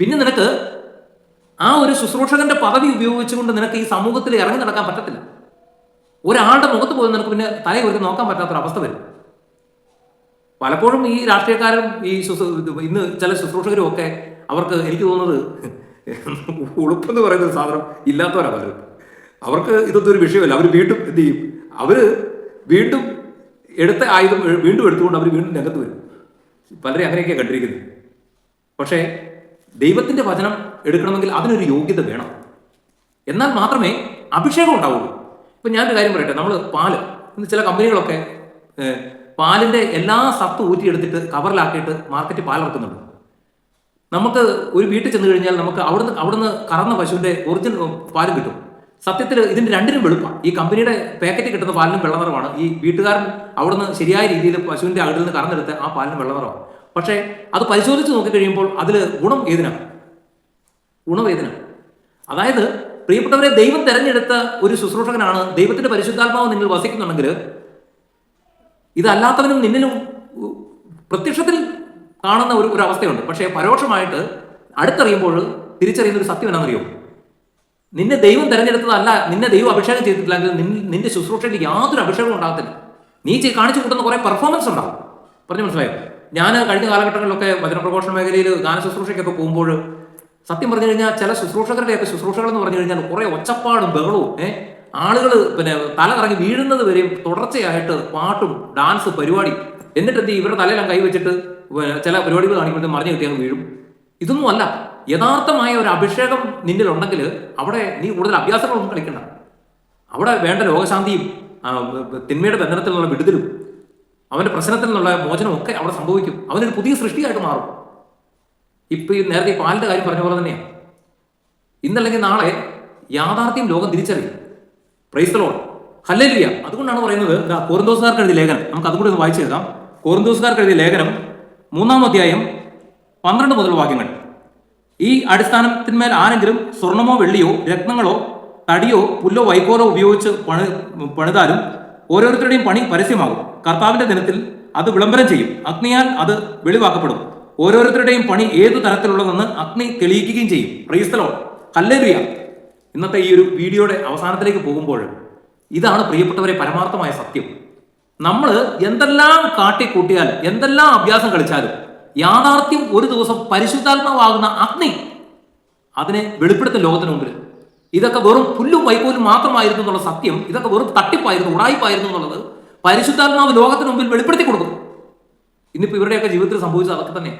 പിന്നെ നിനക്ക് ആ ഒരു ശുശ്രൂഷകന്റെ പദവി ഉപയോഗിച്ചുകൊണ്ട് നിനക്ക് ഈ സമൂഹത്തിൽ ഇറങ്ങി നടക്കാൻ പറ്റത്തില്ല. ഒരാളുടെ മുഖത്ത് പോയി നിനക്ക് പിന്നെ തല ഒരു നോക്കാൻ പറ്റാത്തൊരവസ്ഥ വരും. പലപ്പോഴും ഈ രാഷ്ട്രീയക്കാരും ഈ ഇന്ന് ചില ശുശ്രൂഷകരും ഒക്കെ അവർക്ക് എനിക്ക് തോന്നുന്നത് ഉളുപ്പെന്ന് പറയുന്ന സാധനം ഇല്ലാത്തവരാ പലരും. അവർക്ക് ഇതൊന്നും ഒരു വിഷയമല്ല. അവർ വീണ്ടും എന്ത് ചെയ്യും? അവർ വീണ്ടും എടുത്ത ആയുധം വീണ്ടും എടുത്തുകൊണ്ട് അവർ വീണ്ടും രംഗത്ത് വരും. പലരും അങ്ങനെയൊക്കെ കണ്ടിരിക്കുന്നത്. പക്ഷേ ദൈവത്തിന്റെ വചനം എടുക്കണമെങ്കിൽ അതിനൊരു യോഗ്യത വേണം. എന്നാൽ മാത്രമേ അഭിഷേകം ഉണ്ടാവുള്ളൂ. ഇപ്പൊ ഞാനൊരു കാര്യം പറയട്ടെ നമ്മൾ പാൽ ചില കമ്പനികളൊക്കെ പാലിന്റെ എല്ലാ സത്ത് ഊറ്റിയെടുത്തിട്ട് കവറിലാക്കിയിട്ട് മാർക്കറ്റിൽ പാൽ ഇറക്കുന്നുണ്ട് നമുക്ക് ഒരു വീട്ടിൽ ചെന്ന് കഴിഞ്ഞാൽ നമുക്ക് അവിടുന്ന് അവിടുന്ന് കറന്ന പശുവിന്റെ ഒറിജിനൽ പാലും കിട്ടും. സത്യത്തിൽ ഇതിന്റെ രണ്ടിനും വെളുപ്പാണ്. ഈ കമ്പനിയുടെ പാക്കറ്റ് കിട്ടുന്ന പാലിനും വെള്ളനിറമാണ്. ഈ വീട്ടുകാരൻ അവിടുന്ന് ശരിയായ രീതിയിൽ പശുവിന്റെ അകിടിൽ നിന്ന് കറന്നെടുത്ത് ആ പാലിന് വെള്ള നിറമാണ് പക്ഷേ അത് പരിശോധിച്ച് നോക്കിക്കഴിയുമ്പോൾ അതിൽ ഗുണം ഏതിനാണ്? ഗുണവേദന അതായത് പ്രിയപ്പെട്ടവരെ ദൈവം തെരഞ്ഞെടുത്ത ഒരു ശുശ്രൂഷകനാണ് ദൈവത്തിന്റെ പരിശുദ്ധാത്മാവ് നിങ്ങൾ വസിക്കുന്നുണ്ടെങ്കിൽ ഇതല്ലാത്തവനും നിന്നിലും പ്രത്യക്ഷത്തിൽ കാണുന്ന ഒരു ഒരു അവസ്ഥയുണ്ട്. പക്ഷേ പരോക്ഷമായിട്ട് അടുത്തറിയുമ്പോൾ തിരിച്ചറിയുന്ന ഒരു സത്യം എന്നാണെന്നറിയോ നിന്നെ ദൈവം തെരഞ്ഞെടുത്തതല്ല നിന്നെ ദൈവം അഭിഷേകം ചെയ്തിട്ടില്ലെങ്കിൽ നിന്റെ ശുശ്രൂഷയിൽ യാതൊരു അഭിഷേകവും ഉണ്ടാകത്തില്ല. നീ കാണിച്ചു കൂട്ടുന്ന കുറെ പെർഫോമൻസ് ഉണ്ടാവും. പറഞ്ഞു മനസ്സിലായോ? ഞാൻ കഴിഞ്ഞ കാലഘട്ടങ്ങളിലൊക്കെ വചനപ്രഘോഷണ മേഖലയിൽ ഗാന ശുശ്രൂഷയ്ക്കൊക്കെ പോകുമ്പോൾ സത്യം പറഞ്ഞു കഴിഞ്ഞാൽ ചില ശുശ്രൂഷകരുടെയൊക്കെ ശുശ്രൂഷകൾ എന്ന് പറഞ്ഞു കഴിഞ്ഞാൽ കുറെ ഒച്ചപ്പാടും ബഹളവും ഏഹ് ആളുകൾ പിന്നെ തല കറങ്ങി വീഴുന്നത് വരെയും തുടർച്ചയായിട്ട് പാട്ടും ഡാൻസ് പരിപാടി എന്നിട്ട് എന്ത്? ഇവരുടെ തലയിലും കൈവച്ചിട്ട് ചില പരിപാടികൾ കാണിക്കുമ്പോൾ മറിഞ്ഞു കിട്ടിയാൽ വീഴും. ഇതൊന്നും അല്ല യഥാർത്ഥമായ ഒരു അഭിഷേകം നിന്നിലുണ്ടെങ്കിൽ അവിടെ നീ കൂടുതൽ അഭ്യാസങ്ങളൊന്നും കളിക്കണ്ട. അവിടെ വേണ്ട രോഗശാന്തിയും തിന്മയുടെ ബന്ധനത്തിലുള്ള വിടുതലും അവന്റെ പ്രശ്നത്തിൽ നിന്നുള്ള മോചനമൊക്കെ അവിടെ സംഭവിക്കും. അവനൊരു പുതിയ സൃഷ്ടിയായിട്ട് മാറും. ഇപ്പൊ ഈ നേരത്തെ പാലിന്റെ കാര്യം പറഞ്ഞ പോലെ തന്നെയാണ് ഇന്നല്ലെങ്കിൽ നാളെ യാഥാർത്ഥ്യം ലോകം തിരിച്ചറിയും. പ്രൈസ്തലോൺ ഹല്ലേലൂയ അതുകൊണ്ടാണ് പറയുന്നത് കോറിന്തോസുകാർക്ക് എഴുതിയ ലേഖനം. നമുക്ക് അതുകൂടി ഒന്ന് വായിച്ചു കേൾക്കാം കോറിന്തോസുകാർക്ക് എഴുതിയ ലേഖനം മൂന്നാം അധ്യായം പന്ത്രണ്ട് മുതൽ വാക്യങ്ങൾ. ഈ അടിസ്ഥാനത്തിന്മേൽ ആരെങ്കിലും സ്വർണമോ വെള്ളിയോ രത്നങ്ങളോ തടിയോ പുല്ലോ വൈക്കോലോ ഉപയോഗിച്ച് പണി പണിതാലും ഓരോരുത്തരുടെയും പണി പരസ്യമാകും. കർത്താവിന്റെ ദിനത്തിൽ അത് വിളംബരം ചെയ്യും. അഗ്നിയാൽ അത് വെളിവാക്കപ്പെടും. ഓരോരുത്തരുടെയും പണി ഏതു തരത്തിലുള്ളതെന്ന് അഗ്നി തെളിയിക്കുകയും ചെയ്യും. പ്രൈസ്തലോ ഹല്ലേലൂയ ഇന്നത്തെ ഈ ഒരു വീഡിയോയുടെ അവസാനത്തിലേക്ക് പോകുമ്പോൾ ഇതാണ് പ്രിയപ്പെട്ടവരെ പരമാർത്ഥമായ സത്യം. നമ്മൾ എന്തെല്ലാം കാട്ടിക്കൂട്ടിയാൽ എന്തെല്ലാം അഭ്യാസം കളിച്ചാലും യാഥാർത്ഥ്യം ഒരു ദിവസം പരിശുദ്ധാത്മാവാകുന്ന അഗ്നി അതിനെ വെളിപ്പെടുത്തും ലോകത്തിന് മുമ്പിൽ. ഇതൊക്കെ വെറും പുല്ലും വൈക്കോലും മാത്രമായിരുന്നു എന്നുള്ള സത്യം ഇതൊക്കെ വെറും തട്ടിപ്പായിരുന്നു ഉടായിപ്പായിരുന്നു എന്നുള്ളത് പരിശുദ്ധാത്മാവ് ലോകത്തിന് മുമ്പിൽ വെളിപ്പെടുത്തി കൊടുക്കും ഇന്നിപ്പോ ഇവരുടെയൊക്കെ ജീവിതത്തിൽ സംഭവിച്ചത് അതൊക്കെ തന്നെ